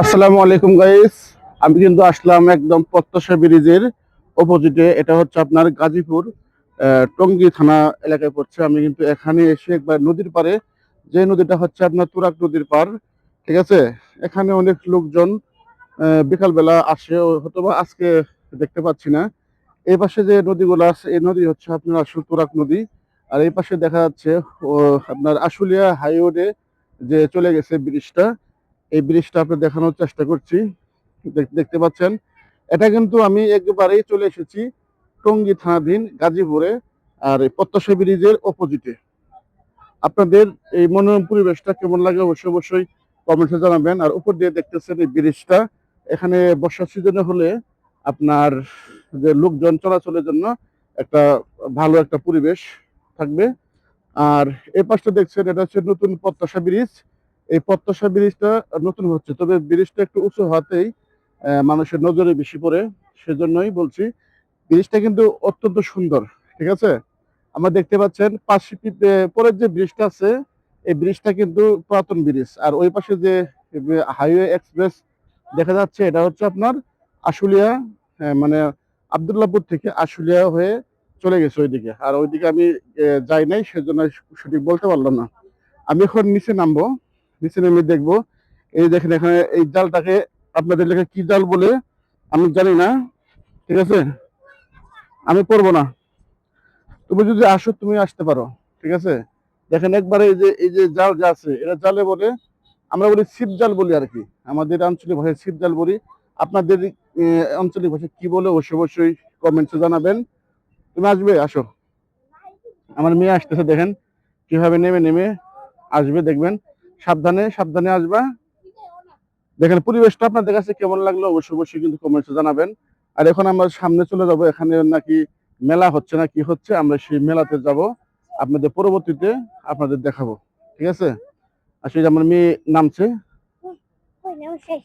আসসালামু আলাইকুম গাইস আমি কিন্তু আসলাম একদম প্রত্যাশা ব্রিজের অপোজিটে এটা হচ্ছে আপনার গাজীপুর টঙ্গী থানা এলাকায় পড়ছে। আমি কিন্তু এখানে এসে একবার নদীর পারে যে নদীটা হচ্ছে আপনার তুরাক নদীর পার ঠিক আছে? এখানে অনেক লোকজন বিকালবেলা আসে হয়তো বা আজকে দেখতে পাচ্ছি না। এই পাশে যে নদীগুলো আছে, এই নদী হচ্ছে আপনার আসল তুরাক নদী। আর এই পাশে দেখা যাচ্ছে আপনার আশুলিয়া হাইওয়ে যে চলে গেছে ব্রিজটা এই ব্রিজটা আপনি দেখানোর চেষ্টা করছি। দেখ- দেখতে পাচ্ছেন? এটা কিন্তু আমি একবারেই চলে এসেছি টঙ্গী থানাধীন গাজীপুরে আর এই প্রত্যাশা ব্রিজের অপোজিটে আপনাদের এই মনোরম পরিবেশটা কেমন লাগে অবশ্যই অবশ্যই কমেন্টে জানাবেন। আর উপর দিয়ে দেখতেছেন এই ব্রিজটা এখানে বর্ষার সিজনে হলে আপনার যে লোকজন চলাচলের জন্য একটা ভালো একটা পরিবেশ থাকবে। আর এই পাশটা দেখছেন, এটা হচ্ছে নতুন প্রত্যাশা ব্রিজ এই প্রত্যাশা ব্রিজটা নতুন হচ্ছে, তবে ব্রিজটা একটু উঁচু হওয়াতেই মানুষের নজরে বেশি পড়ে, সেজন্যই বলছি, ব্রিজটা কিন্তু অত্যন্ত সুন্দর, ঠিক আছে? আমরা দেখতে পাচ্ছেন পাশে পরের যে ব্রিজটা আছে, এই ব্রিজটা কিন্তু পুরাতন ব্রিজ, আর ওই পাশে যে হাইওয়ে এক্সপ্রেস দেখা যাচ্ছে, এটা হচ্ছে আপনার আশুলিয়া মানে আবদুল্লাপুর থেকে আশুলিয়া হয়ে চলে গেছে ওইদিকে, আর ওইদিকে আমি যাই নাই, সেজন্য সঠিক বলতে পারলাম না। আমি এখন নিচে নামবো। নিচে নেমে দেখব। এই দেখেন এখানে এই জালটাকে আপনাদের লেখা কি জাল বলে আমি জানি না, ঠিক আছে? আমি পড়ব না। তুমি যদি আসো, তুমি আসতে পারো, ঠিক আছে? দেখেন একবারে এই যে এই যে জাল যা আছে, এটা জালে বলে আমরা বলি ছিপ জাল বলি আর কি। আমাদের আঞ্চলিক ভাষায় ছিপ জাল বলি। আপনাদের আঞ্চলিক ভাষায় কি বলে অবশ্যই অবশ্যই কমেন্টসে জানাবেন। তুমি আসবে? আসো। আমার মেয়ে আসতেছে, দেখেন। কীভাবে নেমে নেমে আসবে, দেখবেন। সাবধানে সাবধানে আসবা। দেখেন, পরিবেশটা আপনাদের কাছে কেমন লাগল অবশ্যই অবশ্যই কিন্তু কমেন্টসে জানাবেন। আর এখন আমরা সামনে চলে যাব, এখানে নাকি মেলা হচ্ছে না কি হচ্ছে, আমরা সেই মেলাতে যাব। আপনাদের পরবর্তীতে আপনাদের দেখাবো, ঠিক আছে? আসলে আমার মেয়ে নামছে।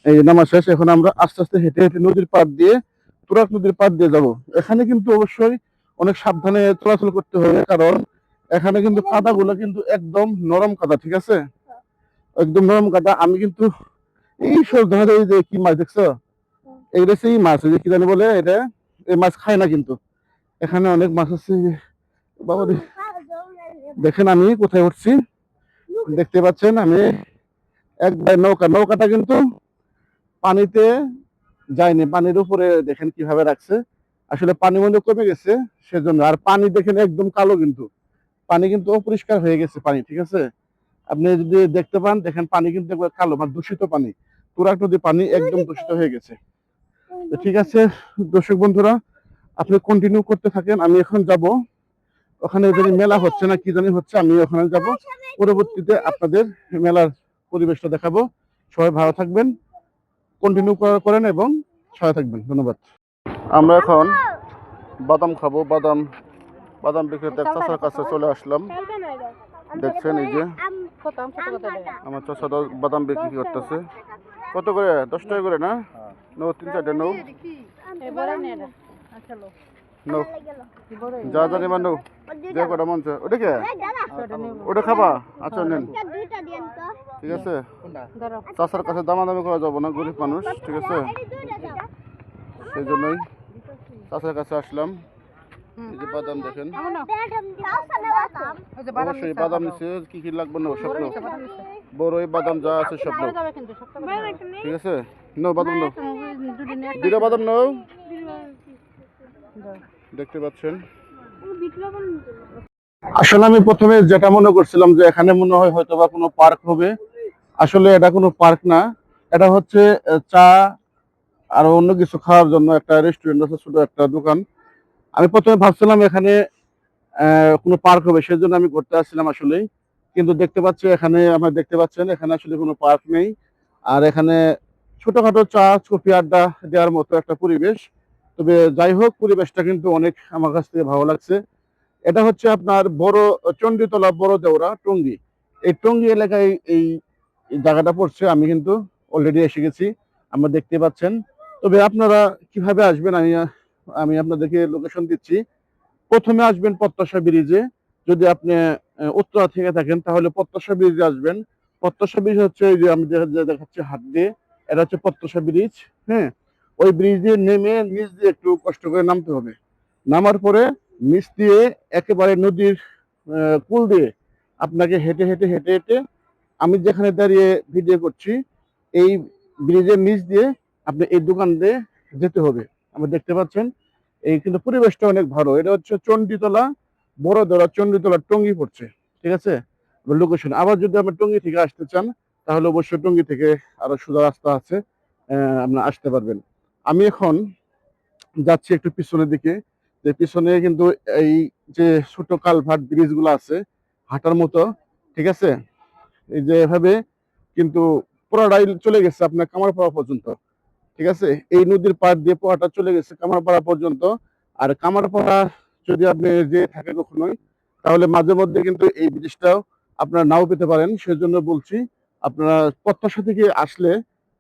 এই নামা শেষ, এখন আমরা আস্তে আস্তে হেঁটে হেঁটে নদীর পাড় দিয়ে তুরাক নদীর পাড় দিয়ে যাব। এখানে কিন্তু অবশ্যই অনেক সাবধানে চলাচল করতে হবে, কারণ এখানে কিন্তু কাদাগুলো কিন্তু একদম নরম কাদা, ঠিক আছে? একদম নরম কাটা। আমি কিন্তু এই সব যায় যে কি মাছ দেখছ? এইটা সেই মাছ যে কি জানি বলে এটা, এই মাছ খায় না কিন্তু। এখানে অনেক মাছ আছে বাবা দেখেন আমি কোথায় উঠছি। দেখতে পাচ্ছেন আমি একবার নৌকা। নৌকাটা কিন্তু পানিতে যায়নি। পানির উপরে দেখেন কীভাবে রাখছে। আসলে পানি মনে কমে গেছে, সেজন্য। আর পানি দেখেন একদম কালো কিন্তু। পানি কিন্তু অপরিষ্কার হয়ে গেছে পানি, ঠিক আছে? আপনি যদি দেখতে পান দেখেন পানি কিন্তু একবার কালো মানে দূষিত পানি। তুরাক নদীর পানি একদম দূষিত হয়ে গেছে। তো ঠিক আছে দর্শক বন্ধুরা আপনি কন্টিনিউ করতে থাকেন আমি এখন যাব। ওখানে যদি মেলা হচ্ছে না কি জানি হচ্ছে আমি ওখানে যাব। পরবর্তীতে আপনাদের মেলার পরিবেশটা দেখাবো। সবাই ভালো থাকবেন কন্টিনিউ করেন এবং সবাই থাকবেন। ধন্যবাদ। আমরা এখন বাদাম খাব বাদাম বাদাম বিক্রেতা চাষার কাছে চলে আসলাম। দেখছেন এই যে আমার চাষা বাদাম বিক্রি করতেছে। কত করে? দশ টাকা করে না? নৌ তিন চারটে নৌ। নৌ। যা যা নেবা নৌ। যে কটা মন ওটা কে ওটা খাবা? আচ্ছা নেন। ঠিক আছে? চাষার কাছে দামাদামি করা যাব না গরিব মানুষ। ঠিক আছে? সেই জন্যই চাষার কাছে আসলাম। এই যে বাদাম দেখেন। অবশ্যই বাদাম নিচে কি কি লাগবে না সব নাও। বড়ই বাদাম যা আছে সব নাও। ঠিক আছে? নো বাদাম নাও। দুটা বাদাম নাও। দেখতে পাচ্ছেন? আসলে আমি প্রথমে যেটা মনে করছিলাম যে এখানে মনে হয় হয়তো বা কোনো পার্ক হবে। আসলে এটা কোনো পার্ক না। এটা হচ্ছে চা আর অন্য কিছু খাওয়ার জন্য একটা রেস্টুরেন্ট আছে ছোট একটা দোকান। আমি প্রথমে ভাবছিলাম এখানে কোনো পার্ক হবে, সেজন্য আমি ঘুরতে আসছিলাম আসলেই। কিন্তু দেখতে পাচ্ছি, এখানে আমরা দেখতে পাচ্ছেন, এখানে আসলে কোনো পার্ক নেই। আর এখানে ছোটখাটো চা, কফি আড্ডা দেওয়ার মতো একটা পরিবেশ। তবে যাই হোক, পরিবেশটা কিন্তু অনেক আমার কাছ থেকে ভালো লাগছে। এটা হচ্ছে আপনার বড়, চণ্ডীতলা বড় দেওরা, টঙ্গী। এই টঙ্গী এলাকায় এই জায়গাটা পড়ছে, আমি কিন্তু অলরেডি এসে গেছি, আমরা দেখতে পাচ্ছেন। তবে আপনারা কীভাবে আসবেন, আমি আমি আপনাদেরকে লোকেশন দিচ্ছি। প্রথমে আসবেন প্রত্যাশা ব্রিজে। যদি আপনি উত্তরা থেকে থাকেন, তাহলে প্রত্যাশা ব্রিজে আসবেন। প্রত্যাশা ব্রিজ হচ্ছে ওই যে আমি দেখাচ্ছি হাত দিয়ে, এটা হচ্ছে প্রত্যাশা ব্রিজ হ্যাঁ? ওই ব্রিজ দিয়ে নেমে নিচ দিয়ে একটু কষ্ট করে নামতে হবে। নামার পরে নিচ দিয়ে একেবারে নদীর কুল দিয়ে আপনাকে হেঁটে হেঁটে হেঁটে হেঁটে আমি যেখানে দাঁড়িয়ে ভিডিও করছি, এই ব্রিজের নিচ দিয়ে আপনি এই দোকান দিয়ে যেতে হবে। আমরা দেখতে পাচ্ছেন, এই কিন্তু পরিবেশটা অনেক ভালো। এটা হচ্ছে চণ্ডীতলা বড়দরা চণ্ডীতলা টঙ্গি পড়ছে, ঠিক আছে? লোকেশন আবার যদি আপনি টঙ্গি থেকে আসতে চান, তাহলে অবশ্যই টঙ্গি থেকে আরও সোজা রাস্তা আছে আপনারা আসতে পারবেন। আমি এখন যাচ্ছি একটু পিছনের দিকে, যে পিছনে কিন্তু এই যে ছোট কালভার্ট ব্রিজগুলো আছে, হাঁটার মতো, ঠিক আছে? এই যে এভাবে কিন্তু পুরাটাই চলে গেছে আপনার কামারপাড়া পর্যন্ত। ঠিক আছে? এই নদীর পার দিয়ে পোয়াটা চলে গেছে কামারপাড়া পর্যন্ত। আর কামারপাড়া যদি আপনি যে থাকে কখনোই, তাহলে মাঝে মধ্যে কিন্তু এই ব্রিজটাও আপনারা নাও পেতে পারেন। সেজন্য বলছি, আপনারা প্রত্যাশা থেকে আসলে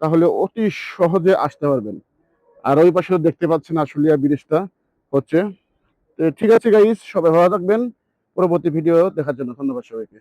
তাহলে অতি সহজে আসতে পারবেন। আর ওই পাশে দেখতে পাচ্ছেন আশুলিয়া ব্রিজটা হচ্ছে। ঠিক আছে গাইস সবাই ভালো থাকবেন। পরবর্তী ভিডিও দেখার জন্য ধন্যবাদ সবাইকে।